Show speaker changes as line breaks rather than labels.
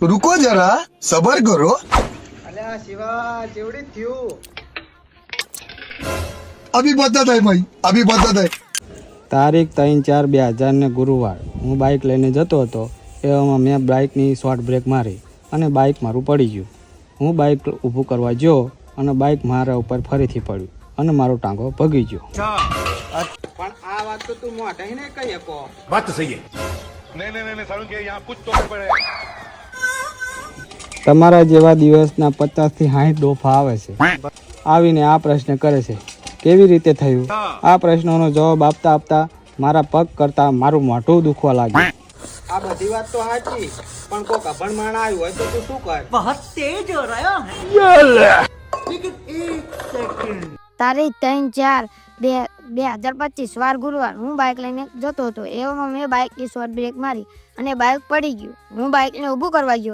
રૂકો જરા સબર કરો.
અલ્યા શિવા
અભી બધા થાય ભાઈ અભી બધા થાય
તારીખ ત્રણ ચાર બે હજાર ને ગુરુવાર. હું બાઇક લઈને જતો હતો એવામાં મેં બાઇકની શોર્ટ બ્રેક મારી અને બાઇક મારું પડી ગયું. હું બાઇક ઊભું કરવા ગયો અને બાઇક મારા ઉપર ફરીથી પડ્યું અને મારો ટાંગો ભગી ગયો. પણ આ વાત તો તું મોઢે ને કહી શકો.
વાત સહી નહીં નહીં નહીં સારું કે યહાં કુછ તો પડે
તમારા જેવા દિવસના પચાસથી સાઠ ડોફા આવે છે. આવીને આ પ્રશ્ન કરે છે. કેવી રીતે થયું? આ પ્રશ્નોનો જવાબ આપતા આપતા મારા પગ કરતા મારું મોઢું દુખવા લાગ્યું. આ બધી વાત તો સાચી પણ કોક અભણ માણ આવ્યું હોય તો તું શું કર?
તારીખ ત્રણ ચાર બે બે હજાર પચીસ વાર ગુરુવાર હું બાઇક લઈને જતો હતો. એવામાં મેં બાઇકની શોર્ટ બ્રેક મારી અને બાઇક પડી ગયું. હું બાઇકને ઊભું કરવા ગયો.